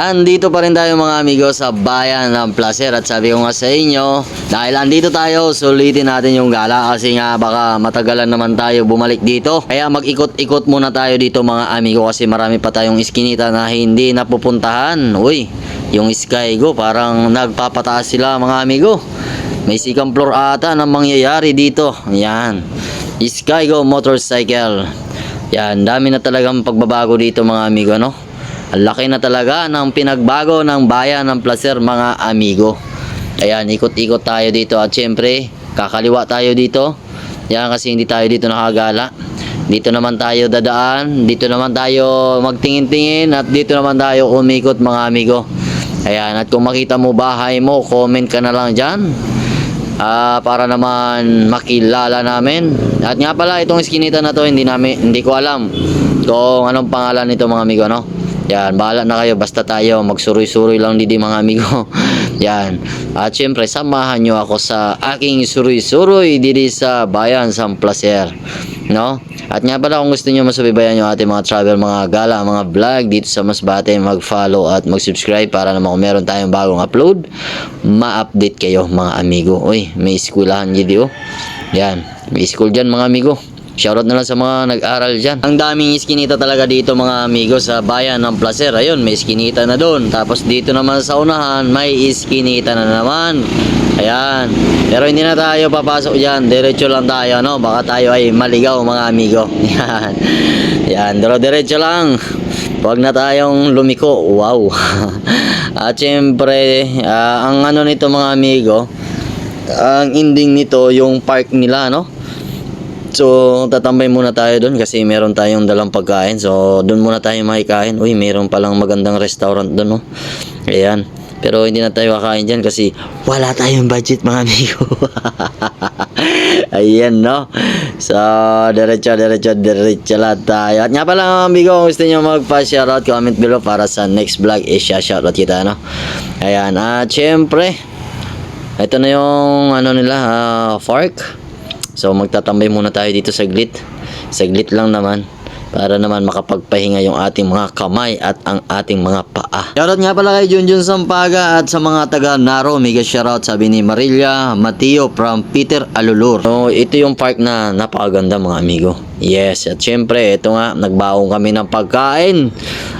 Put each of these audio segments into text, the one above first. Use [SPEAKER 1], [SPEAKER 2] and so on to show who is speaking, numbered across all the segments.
[SPEAKER 1] Andito pa rin tayo mga amigo sa bayan ng Placer. At sabi ko nga sa inyo dahil andito tayo sulitin natin yung gala. Kasi nga baka matagalan naman tayo bumalik dito. Kaya mag-ikot-ikot muna tayo dito mga amigo kasi marami pa tayong iskinita na hindi napupuntahan. Uy yung Sky Go parang nagpapataas sila mga amigo. May sikang floor ata na mangyayari dito. Yan. Sky Go Motorcycle. Yan dami na talagang pagbabago dito mga amigo no laki na talaga ng pinagbago ng bayan ng Placer mga amigo. Ayan, ikot-ikot tayo dito at syempre, kakaliwa tayo dito. Yan kasi hindi tayo dito nakagala. Dito naman tayo dadaan, dito naman tayo magtingin-tingin at dito naman tayo umikot mga amigo. Ayan, at kung makita mo bahay mo, comment ka na lang dyan. Ah, para naman makilala namin. At nga pala itong iskinita na to hindi namin hindi ko alam kung anong pangalan nito mga amigo no. Yan, bahala na kayo basta tayo magsuroy-suroy lang didi mga amigo. Yan. At syempre samahan nyo ako sa aking suroy-suroy didi sa bayan sa Placer. No? At nga pala kung gusto nyo masubaybayan yung ating mga travel, mga gala, mga vlog dito sa Masbate, mag-follow at mag-subscribe para naman kung meron tayong bagong upload, ma-update kayo mga amigo. Uy, may eskwelahan dito. Oh. Yan, may school dyan mga amigo. Shoutout na lang sa mga nag-aral dyan. Ang daming iskinita talaga dito mga amigo sa bayan ng Placer. Ayun, may iskinita na doon. Tapos dito naman sa unahan, may iskinita na naman. Ayan. Pero hindi na tayo papasok dyan. Diretso lang tayo, no? Baka tayo ay maligaw mga amigo. Yan. Yan, diretso lang. Huwag na tayong lumiko. Wow. At syempre, ah, ang ano nito mga amigo, ang ending nito yung park nila, no? So, tatambay muna tayo doon kasi meron tayong dalang pagkain. So, doon muna tayo makikain. Uy, meron palang magandang restaurant doon, no? Ayan. Pero hindi na tayo kakain dyan kasi wala tayong budget, mga amigo. Ayan, no? So, diretso, diretso, diretso lang tayo. At nga pala, mga amigo, kung gusto nyo magpa-shoutout, comment below para sa next vlog, eh, shoutout kita, no? Ayan. At syempre, ito na yung, ano nila, ah, fork. So magtatambay muna tayo dito saglit. Saglit lang naman para naman makapagpahinga yung ating mga kamay at ang ating mga paa. Shoutout nga pala kay Junjun Sampaga at sa mga taga Naro. Mega shoutout sabi ni Marilia Mateo from Peter Alulur. So ito yung park na napakaganda mga amigo. Yes, at syempre ito nga nagbaong kami ng pagkain.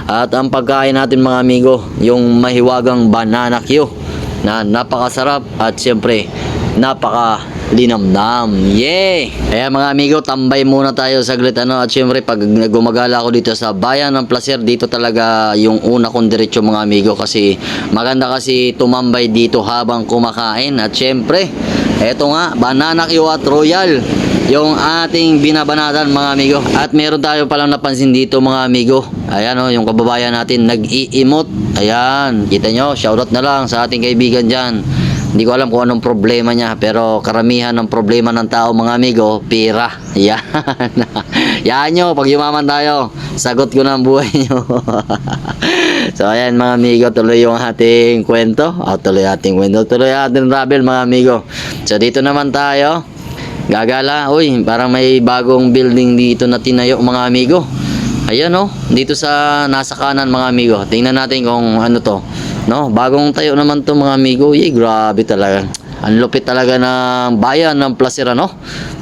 [SPEAKER 1] At ang pagkain natin mga amigo, yung mahiwagang banana Q na napakasarap at syempre napaka linamnam. Yay! Kaya mga amigo, tambay muna tayo saglit ano at syempre pag gumagala ako dito sa bayan ng Placer, dito talaga yung una kong diretso mga amigo kasi maganda kasi tumambay dito habang kumakain at syempre eto nga, banana at royal yung ating binabanatan mga amigo. At meron tayo palang napansin dito mga amigo. Ayan o, yung kababayan natin nag-i-emote. Ayan, kita nyo, shoutout na lang sa ating kaibigan dyan. Hindi ko alam kung anong problema niya pero karamihan ng problema ng tao mga amigo, pira. Yan. Yan nyo, pag yumaman tayo, sagot ko na ang buhay nyo. so ayan mga amigo, tuloy yung ating kwento. O, tuloy ating kwento. Tuloy ating travel mga amigo. So dito naman tayo. Gagala, uy, parang may bagong building dito na tinayo mga amigo. Ayan oh, dito sa nasa kanan mga amigo. Tingnan natin kung ano to. No, bagong tayo naman to mga amigo. Yay, grabe talaga. Ang lupit talaga ng bayan ng Placer ano.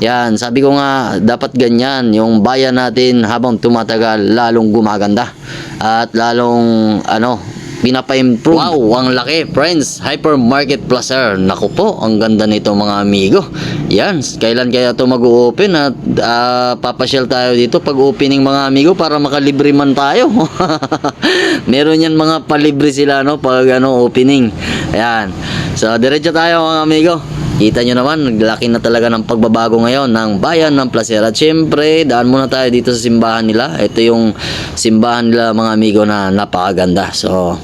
[SPEAKER 1] Yan, sabi ko nga dapat ganyan yung bayan natin habang tumatagal lalong gumaganda at lalong ano pinapa-improve. Wow, ang laki, friends. Hypermarket Placer. Naku po, ang ganda nito mga amigo. Yan, kailan kaya to mag-open at ah, papasyal tayo dito pag opening mga amigo para makalibre man tayo. Meron yan mga palibre sila no pag ano opening. Ayan. So, diretso tayo mga amigo. Kita nyo naman, naglaki na talaga ng pagbabago ngayon ng bayan ng Placer. At syempre, daan muna tayo dito sa simbahan nila. Ito yung simbahan nila mga amigo na napakaganda. So,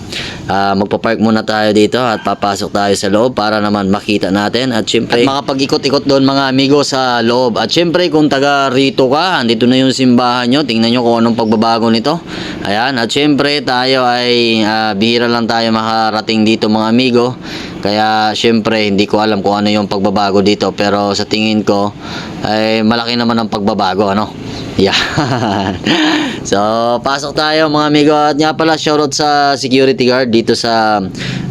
[SPEAKER 1] ah, magpa-park muna tayo dito at papasok tayo sa loob para naman makita natin. At syempre, at makapag-ikot-ikot doon mga amigo sa loob. At syempre, kung taga rito ka, andito na yung simbahan nyo. Tingnan nyo kung anong pagbabago nito. Ayan, at syempre, tayo ay ah, bihira lang tayo makarating dito mga amigo. Kaya syempre hindi ko alam kung ano yung pagbabago dito pero sa tingin ko ay malaki naman ang pagbabago ano. Yeah. so, pasok tayo mga amigo at nga pala shoutout sa security guard dito sa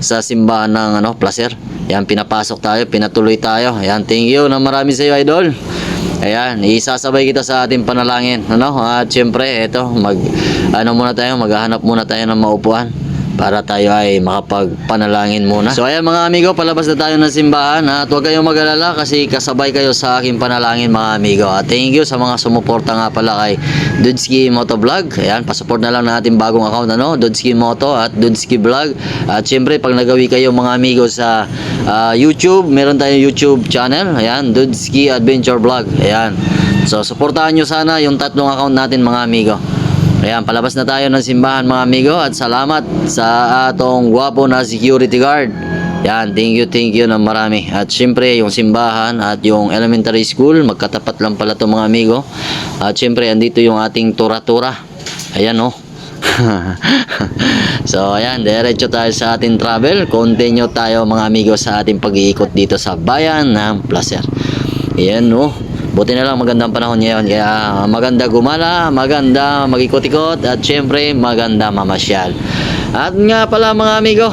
[SPEAKER 1] sa simbahan ng ano, Placer. Yan pinapasok tayo, pinatuloy tayo. Ayan, thank you na marami sa iyo idol. Ayan, isasabay kita sa ating panalangin, ano? At syempre, eto, mag ano muna tayo, maghahanap muna tayo ng maupuan para tayo ay makapagpanalangin muna. So ayan mga amigo, palabas na tayo ng simbahan at huwag kayong mag-alala kasi kasabay kayo sa aking panalangin mga amigo. At thank you sa mga sumuporta nga pala kay Dudski Motovlog. Ayan, pasupport na lang natin bagong account ano, Dudski Moto at Dudski Vlog. At syempre pag nagawi kayo mga amigo sa ah, YouTube, meron tayong YouTube channel. Ayan, Dudski Adventure Vlog. Ayan. So suportahan nyo sana yung tatlong account natin mga amigo. Ayan, palabas na tayo ng simbahan mga amigo at salamat sa atong gwapo na security guard. Yan, thank you, thank you na marami. At syempre, yung simbahan at yung elementary school, magkatapat lang pala to mga amigo. At syempre, andito yung ating tura-tura. Ayan, oh. so, ayan, diretso tayo sa ating travel. Continue tayo mga amigo sa ating pag-iikot dito sa bayan ng Placer. Ayan, oh. Buti na lang magandang panahon ngayon. Kaya maganda gumala, maganda magikot-ikot, at syempre maganda mamasyal. At nga pala mga amigo,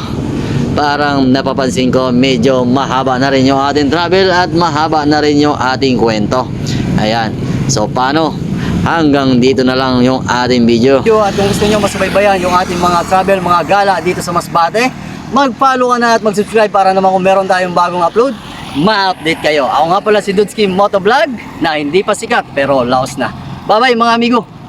[SPEAKER 1] parang napapansin ko medyo mahaba na rin yung ating travel at mahaba na rin yung ating kwento. Ayan. So paano? Hanggang dito na lang yung ating
[SPEAKER 2] video. at kung gusto nyo masubaybayan yung ating mga travel, mga gala dito sa Masbate, mag-follow ka na at mag-subscribe para naman kung meron tayong bagong upload, ma-update kayo. Ako nga pala si Dudski Motovlog na hindi pa sikat pero laos na. Bye-bye mga amigo!